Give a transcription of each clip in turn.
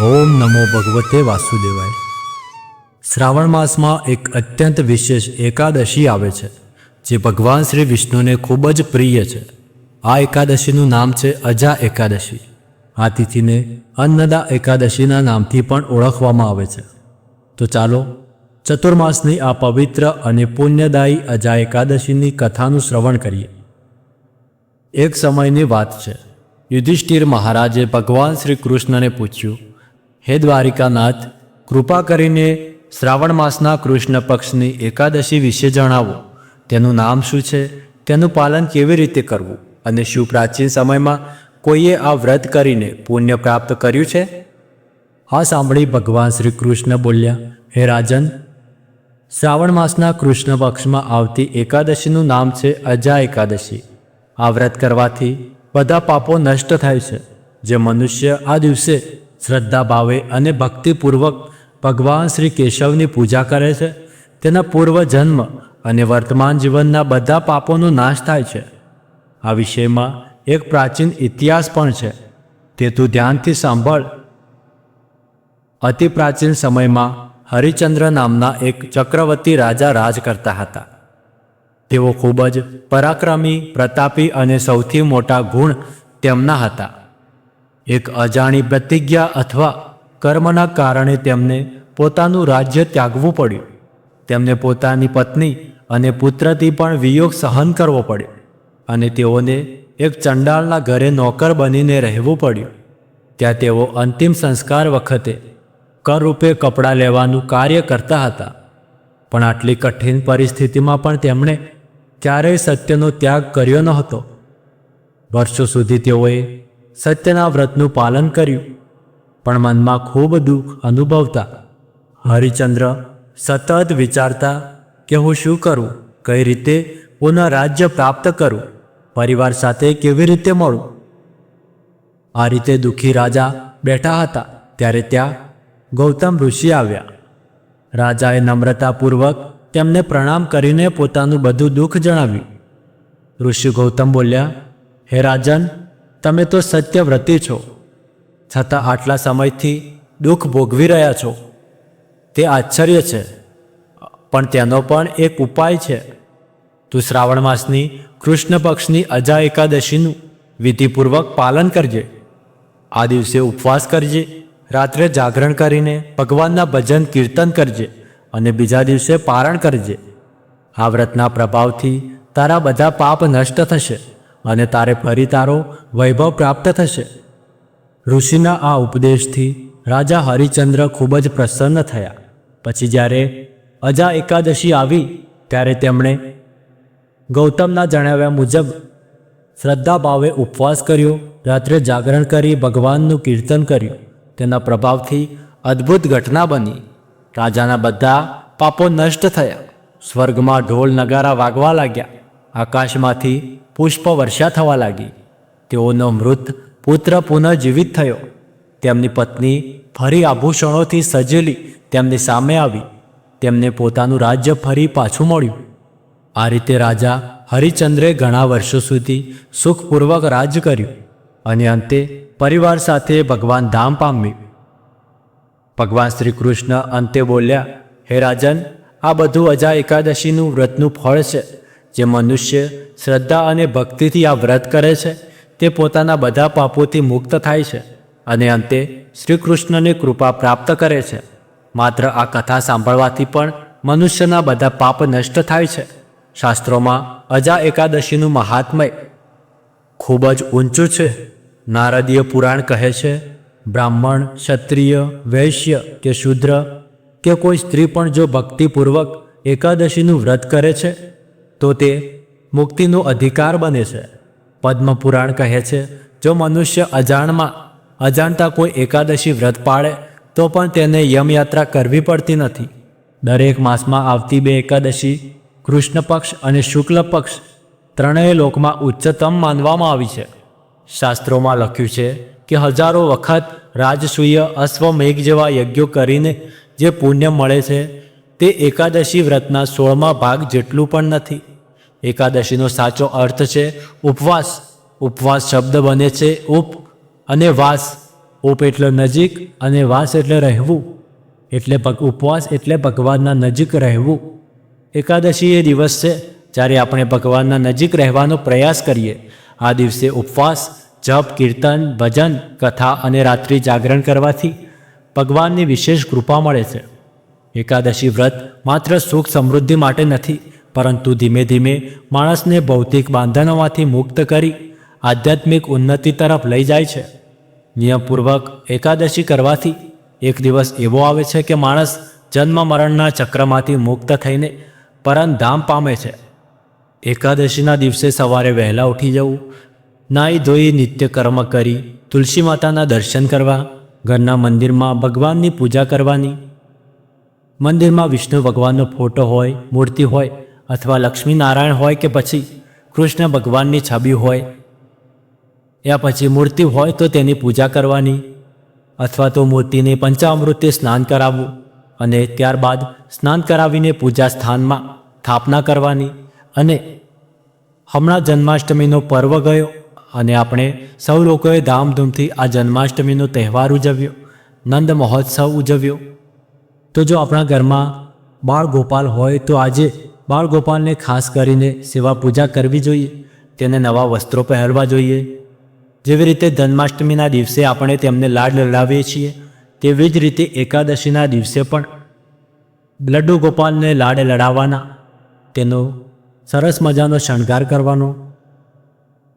ઓમ નમો ભગવતે વાસુદેવાય. શ્રાવણ માસમાં એક અત્યંત વિશેષ એકાદશી આવે છે, જે ભગવાન શ્રી વિષ્ણુને ખૂબ જ પ્રિય છે. આ એકાદશીનું નામ છે અજા એકાદશી. આ તિથિને અન્નદા એકાદશીના નામથી પણ ઓળખવામાં આવે છે. તો ચાલો, ચતુર્માસની આ પવિત્ર અને પુણ્યદાયી અજા એકાદશીની કથાનું શ્રવણ કરીએ. એક સમયની વાત છે. યુધિષ્ઠિર મહારાજે ભગવાન શ્રી કૃષ્ણને પૂછ્યું, હે દ્વારિકાનાથ, કૃપા કરીને શ્રાવણ માસના કૃષ્ણ પક્ષની એકાદશી વિશે જણાવો. તેનું નામ શું છે? તેનું પાલન કેવી રીતે કરવું? અને શું પ્રાચીન સમયમાં કોઈએ આ વ્રત કરીને પુણ્ય પ્રાપ્ત કર્યું છે? આ સાંભળી ભગવાન શ્રી કૃષ્ણ બોલ્યા, હે રાજન, શ્રાવણ માસના કૃષ્ણ પક્ષમાં આવતી એકાદશીનું નામ છે અજા એકાદશી. આ વ્રત કરવાથી બધા પાપો નષ્ટ થાય છે. જે મનુષ્ય આ દિવસે શ્રદ્ધા ભાવે અને ભક્તિપૂર્વક ભગવાન શ્રી કેશવની પૂજા કરે છે, તેના પૂર્વ જન્મ અને વર્તમાન જીવનના બધા પાપોનો નાશ થાય છે. આ વિષયમાં એક પ્રાચીન ઇતિહાસ પણ છે. તે તું ધ્યાનથી સાંભળ. અતિ પ્રાચીન સમયમાં હરિચંદ્ર નામના એક ચક્રવર્તી રાજા રાજ કરતા હતા. તેઓ ખૂબ જ પરાક્રમી, પ્રતાપી અને સૌથી મોટા ગુણ તેમના હતા. એક અજાણી પ્રતિજ્ઞા અથવા કર્મના કારણે તેમને પોતાનું રાજ્ય ત્યાગવું પડ્યું. તેમને પોતાની પત્ની અને પુત્રથી પણ વિયોગ સહન કરવો પડ્યો અને તેઓને એક ચંડાળના ઘરે નોકર બનીને રહેવું પડ્યું. ત્યાં તેઓ અંતિમ સંસ્કાર વખતે કરરૂપે કપડાં લેવાનું કાર્ય કરતા હતા. પણ આટલી કઠિન પરિસ્થિતિમાં પણ તેમણે ક્યારેય સત્યનો ત્યાગ કર્યો ન હતો. વર્ષો સુધી તેઓએ સત્યના વ્રતનું પાલન કર્યું, પણ મનમાં ખૂબ દુઃખ અનુભવતા હરિચંદ્ર સતત વિચારતા કે હું શું કરું, કઈ રીતે પુનઃ રાજ્ય પ્રાપ્ત કરું, પરિવાર સાથે કેવી રીતે મળું? આ રીતે દુઃખી રાજા બેઠા હતા ત્યારે ત્યાં ગૌતમ ઋષિ આવ્યા. રાજાએ નમ્રતાપૂર્વક તેમને પ્રણામ કરીને પોતાનું બધું દુઃખ જણાવ્યું. ઋષિ ગૌતમ બોલ્યા, હે રાજન, તમે તો સત્યવ્રતી છો. છતાં આટલા સમયથી દુઃખ ભોગવી રહ્યા છો. તે આશ્ચર્ય છે. પણ તેનો પણ એક ઉપાય છે. તું શ્રાવણ માસની કૃષ્ણ પક્ષની અજા એકાદશીનું વિધિપૂર્વક પાલન કરજે. આ દિવસે ઉપવાસ કરજે. રાત્રે જાગરણ કરીને ભગવાનના ભજન કીર્તન કરજે. અને બીજા દિવસે પારણ કરજે. આ વ્રતના પ્રભાવથી તારા બધા પાપ નષ્ટ થશે અને તારે ફરી તારો વૈભવ પ્રાપ્ત થશે. ઋષિના આ ઉપદેશથી રાજા હરિચંદ્ર ખૂબ જ પ્રસન્ન થયા. પછી જ્યારે અજા એકાદશી આવી, ત્યારે તેમણે ગૌતમના જણાવ્યા મુજબ શ્રદ્ધા ભાવે ઉપવાસ કર્યો, રાત્રે જાગરણ કરી ભગવાનનું કીર્તન કર્યું. તેના પ્રભાવથી અદ્ભુત ઘટના બની. રાજાના બધા પાપો નષ્ટ થયા. સ્વર્ગમાં ઢોલ નગારા વાગવા લાગ્યા. આકાશમાંથી પુષ્પ વર્ષા થવા લાગી. તેઓનો મૃત પુત્ર પુનઃજીવિત થયો. તેમની પત્ની ફરી આભૂષણોથી સજેલી તેમની સામે આવી. તેમને પોતાનું રાજ્ય ફરી પાછું મળ્યું. આ રીતે રાજા હરિચંદ્રે ઘણા વર્ષો સુધી સુખપૂર્વક રાજ કર્યું અને અંતે પરિવાર સાથે ભગવાન ધામ પામ્યું. ભગવાન શ્રી કૃષ્ણ અંતે બોલ્યા, હે રાજન, આ બધું અજા એકાદશીનું વ્રતનું ફળ છે, જે મનુષ્ય શ્રદ્ધા અને ભક્તિથી આ વ્રત કરે છે, તે પોતાના બધા પાપોથી મુક્ત થાય છે અને અંતે શ્રી કૃષ્ણની કૃપા પ્રાપ્ત કરે છે. માત્ર આ કથા સાંભળવાથી પણ મનુષ્યના બધા પાપ નષ્ટ થાય છે. શાસ્ત્રોમાં અજા એકાદશીનું મહાત્મય ખૂબ જ ઊંચું છે. નારદીય પુરાણ કહે છે બ્રાહ્મણ, ક્ષત્રિય, વૈશ્ય કે શુદ્ર? કે કોઈ સ્ત્રી પણ જો ભક્તિપૂર્વક એકાદશીનું વ્રત કરે છે, તો તે મુક્તિનો અધિકાર બને છે. પદ્મપુરાણ કહે છે, જો મનુષ્ય અજાણમાં, અજાણતા કોઈ એકાદશી વ્રત પાળે, તો પણ તેને યમયાત્રા કરવી પડતી નથી. દરેક માસમાં આવતી બે એકાદશી, કૃષ્ણ પક્ષ અને શુક્લ પક્ષ, ત્રણેય લોકમાં ઉચ્ચતમ માનવામાં આવી છે. શાસ્ત્રોમાં લખ્યું છે કે હજારો વખત રાજસૂય અશ્વમેઘ જેવા યજ્ઞો કરીને જે પુણ્ય મળે છે, તે એકાદશી વ્રતના સોળમા ભાગ જેટલું પણ નથી. એકાદશીનો સાચો અર્થ છે ઉપવાસ. ઉપવાસ શબ્દ બને છે ઉપ અને વાસ. ઉપ એટલે નજીક અને વાસ એટલે રહેવું. એટલે ઉપવાસ એટલે ભગવાનના નજીક રહેવું. એકાદશી એ દિવસ છે, જ્યારે આપણે ભગવાનના નજીક રહેવાનો પ્રયાસ કરીએ. આ દિવસે ઉપવાસ જપ, કીર્તન, ભજન, કથા અને રાત્રિ જાગરણ કરવાથી ભગવાનની વિશેષ કૃપા મળે છે. એકાદશી વ્રત માત્ર સુખ સમૃદ્ધિ માટે નથી, પરંતુ ધીમે ધીમે માણસને ભૌતિક બાંધણોમાંથી મુક્ત કરી આધ્યાત્મિક ઉન્નતિ તરફ લઈ જાય છે. નિયમપૂર્વક એકાદશી કરવાથી એક દિવસ એવો આવે છે કે માણસ જન્મ મરણના ચક્રમાંથી મુક્ત થઈને પરમધામ પામે છે. એકાદશીના દિવસે સવારે વહેલા ઉઠી જવું નાહી ધોઈ નિત્ય કર્મ કરી, તુલસી માતાના દર્શન કરવા, ઘરના મંદિરમાં ભગવાનની પૂજા કરવાની. મંદિરમાં વિષ્ણુ ભગવાનનો ફોટો હોય, મૂર્તિ હોય અથવા લક્ષ્મી નારાયણ હોય કે પછી કૃષ્ણ ભગવાનની છબી હોય, યા પછી મૂર્તિ હોય તો તેની પૂજા કરવાની અથવા તો મૂર્તિને પંચામૃતે સ્નાન કરાવવું અને ત્યારબાદ સ્નાન કરાવીને પૂજા સ્થાનમાં સ્થાપના કરવાની. અને હમણાં જન્માષ્ટમીનો પર્વ ગયો. અને આપણે સૌ લોકોએ ધામધૂમથી આ જન્માષ્ટમીનો તહેવાર ઉજવ્યો, નંદ મહોત્સવ ઉજવ્યો. તો જો આપણા ઘરમાં બાળ ગોપાલ હોય તો આજે બાળ ગોપાલને ખાસ કરીને સેવા પૂજા કરવી જોઈએ, તેને નવા વસ્ત્રો પહેરવા જોઈએ. જેવી રીતે જન્માષ્ટમીના દિવસે આપણે તેમને લાડ લડાવીએ છીએ, તેવી જ રીતે એકાદશીના દિવસે પણ લડ્ડુ ગોપાલને લાડ લડાવવાના, તેનો સરસ મજાનો શણગાર કરવાનો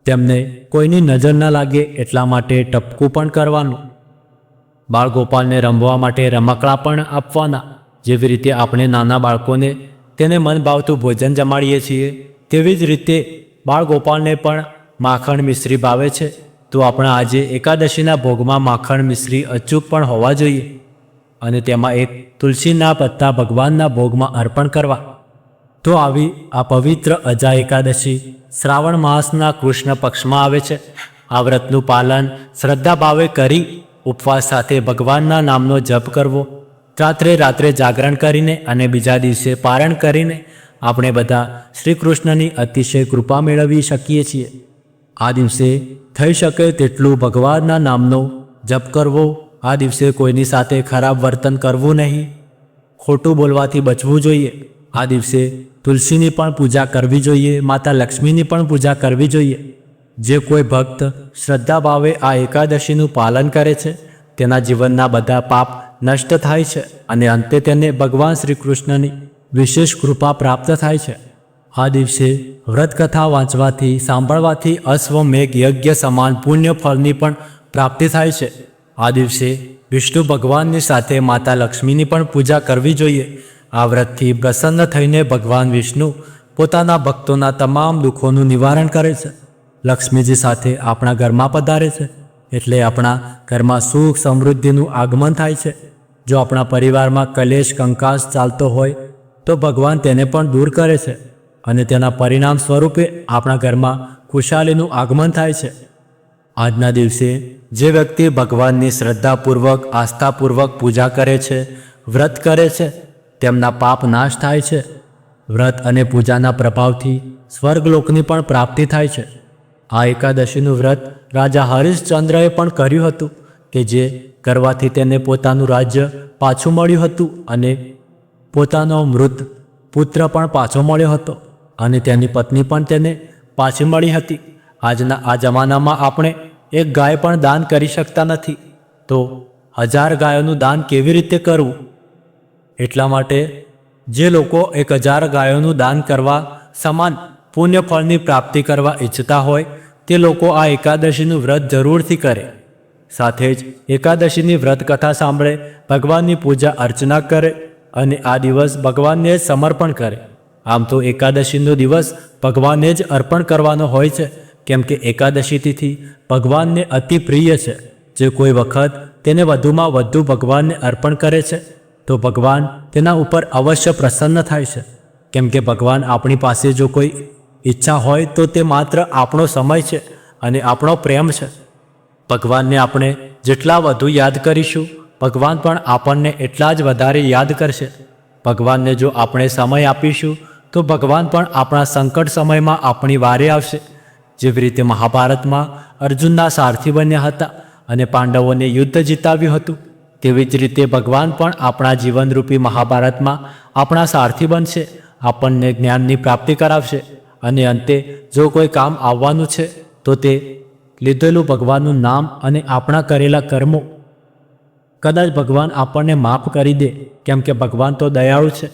તેમને કોઈની નજર ન લાગે એટલા માટે ટપકું પણ કરવાનું. બાળગોપાલને રમવા માટે રમકડા પણ આપવાના. જેવી રીતે આપણે નાના બાળકોને તેને મન ભાવતું ભોજન જમાડીએ છીએ, તેવી જ રીતે બાળગોપાલને પણ માખણ મિશ્રી ભાવે છે. તો આપણે આજે એકાદશીના ભોગમાં માખણ મિશ્રી અચૂક પણ હોવા જોઈએ. અને તેમાં એક તુલસીના પત્તા ભગવાનના ભોગમાં અર્પણ કરવા. તો આવી આ પવિત્ર અજા એકાદશી શ્રાવણ માસના કૃષ્ણ પક્ષમાં આવે છે. આ વ્રતનું પાલન શ્રદ્ધાભાવે કરી ઉપવાસ સાથે ભગવાનના નામનો જપ કરવો, રાત્રે રાત્રે જાગરણ કરીને અને બીજા દિવસે પારણ કરીને આપણે બધા શ્રી કૃષ્ણની અતિશય કૃપા મેળવી શકીએ છીએ. આ દિવસે થઈ શકે તેટલું ભગવાનના નામનો જપ કરવો, આ દિવસે કોઈની સાથે ખરાબ વર્તન કરવું નહીં. ખોટું બોલવાથી બચવું જોઈએ. આ દિવસે તુલસીની પણ પૂજા કરવી જોઈએ, માતા લક્ષ્મીની પણ પૂજા કરવી જોઈએ. જે કોઈ ભક્ત શ્રદ્ધાભાવે આ એકાદશીનું પાલન કરે છે, તેના જીવનના બધા પાપ નષ્ટ થાય છે અને અંતે તેને ભગવાન શ્રી કૃષ્ણની વિશેષ કૃપા પ્રાપ્ત થાય છે. આ દિવસે વ્રતકથા વાંચવાથી, સાંભળવાથી અશ્વમેઘ યજ્ઞ સમાન પુણ્ય ફળની પણ પ્રાપ્તિ થાય છે. આ દિવસે વિષ્ણુ ભગવાનની સાથે માતા લક્ષ્મીની પણ પૂજા કરવી જોઈએ. આ વ્રતથી પ્રસન્ન થઈને ભગવાન વિષ્ણુ પોતાના ભક્તોના તમામ દુઃખોનું નિવારણ કરે છે. લક્ષ્મીજી સાથે આપણા ઘરમાં પધારે છે એટલે આપણા ઘરમાં સુખ સમૃદ્ધિનું આગમન થાય છે. જો આપણા પરિવારમાં કલેશ, કંકાસ ચાલતો હોય, તો ભગવાન તેને પણ દૂર કરે છે અને તેના પરિણામ સ્વરૂપે આપણા ઘરમાં ખુશાલીનું આગમન થાય છે. આજના દિવસે જે વ્યક્તિ ભગવાનની શ્રદ્ધાપૂર્વક, આસ્થાપૂર્વક પૂજા કરે છે, વ્રત કરે છે તેમના પાપ નાશ થાય છે. વ્રત અને પૂજાના પ્રભાવથી સ્વર્ગલોકની પણ પ્રાપ્તિ થાય છે. આ એકાદશીનું વ્રત રાજા હરિશ્ચંદ્રએ પણ કર્યું હતું કે જે કરવાથી તેને પોતાનું રાજ્ય પાછું મળ્યું હતું અને પોતાનો મૃત પુત્ર પણ પાછો મળ્યો હતો અને તેની પત્ની પણ તેને પાછી મળી હતી. આજના આ જમાનામાં આપણે એક ગાય પણ દાન કરી શકતા નથી. તો હજાર ગાયોનું દાન કેવી રીતે કરવું? એટલા માટે જે લોકો એક હજાર ગાયોનું દાન કરવા સમાન પુણ્ય ફળની પ્રાપ્તિ કરવા ઈચ્છતા હોય, તે લોકો આ એકાદશીનું વ્રત જરૂરથી કરે. સાથે જ એકાદશીની વ્રત કથા સાંભળે, ભગવાનની પૂજા અર્ચના કરે અને આ દિવસ ભગવાનને જ સમર્પણ કરે. આમ તો એકાદશીનો દિવસ ભગવાનને જ અર્પણ કરવાનો હોય છે, કેમ કે એકાદશી તિથિ ભગવાનને અતિ પ્રિય છે. જે કોઈ વખત તેને વધુમાં વધુ ભગવાનને અર્પણ કરે છે તો ભગવાન તેના ઉપર અવશ્ય પ્રસન્ન થાય છે. કેમ કે ભગવાન આપણી પાસે જો કોઈ ઈચ્છા હોય તો તે માત્ર આપણો સમય છે અને આપણો પ્રેમ છે. ભગવાનને આપણે જેટલા વધુ યાદ કરીશું, ભગવાન પણ આપણને એટલા જ વધારે યાદ કરશે. ભગવાનને જો આપણે સમય આપીશું, તો ભગવાન પણ આપણા સંકટ સમયમાં આપણી વારે આવશે. જેવી રીતે મહાભારતમાં અર્જુનના સારથી બન્યા હતા અને પાંડવોને યુદ્ધ જીતાવ્યું હતું. તેવી જ રીતે ભગવાન પણ આપણા જીવનરૂપી મહાભારતમાં આપણા સારથી બનશે, આપણને જ્ઞાનની પ્રાપ્તિ કરાવશે અને અંતે જો કોઈ કામ આવવાનું છે, તો તે લીધેલું ભગવાનનું નામ અને આપણા કરેલા કર્મો. કદાચ ભગવાન આપણને માફ કરી દે, કેમ કે ભગવાન તો દયાળુ છે.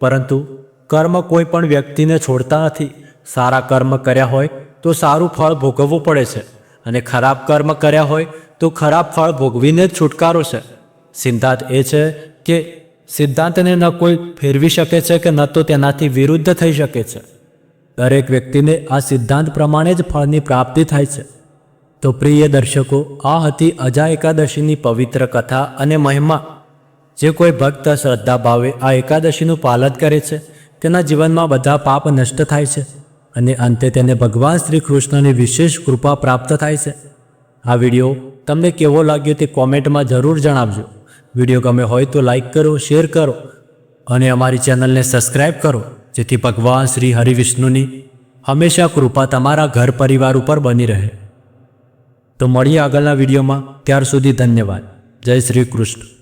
પરંતુ કર્મ કોઈ પણ વ્યક્તિને છોડતા નથી. સારા કર્મ કર્યા હોય તો સારું ફળ ભોગવવું પડે છે અને ખરાબ કર્મ કર્યા હોય તો ખરાબ ફળ ભોગવીને જ છુટકારો છે. સિદ્ધાંત એ છે કે સિદ્ધાંતને ન કોઈ ફેરવી શકે છે કે ન તો તેનાથી વિરુદ્ધ થઈ શકે છે. દરેક વ્યક્તિને આ સિદ્ધાંત પ્રમાણે જ ફળની પ્રાપ્તિ થાય છે. તો પ્રિય દર્શકો, આ હતી અજા એકાદશીની પવિત્ર કથા અને મહિમા. જે કોઈ ભક્ત શ્રદ્ધા ભાવે આ એકાદશીનું પાલન કરે છે, તેના જીવનમાં બધા પાપ નષ્ટ થાય છે અને અંતે તેને ભગવાન શ્રી કૃષ્ણની વિશેષ કૃપા પ્રાપ્ત થાય છે. આ વીડિયો તમને કેવો લાગ્યો તે કોમેન્ટમાં જરૂર જણાવજો. વીડિયો ગમે હોય તો લાઈક કરો, શેર કરો અને અમારી ચેનલને સબસ્ક્રાઈબ કરો, જેથી ભગવાન શ્રી હરિવિષ્ણુની હંમેશા કૃપા તમારા ઘર પરિવાર ઉપર બની રહે. તો મળીએ આગળના વિડીયોમાં. ત્યાર સુધી ધન્યવાદ. જય શ્રી કૃષ્ણ.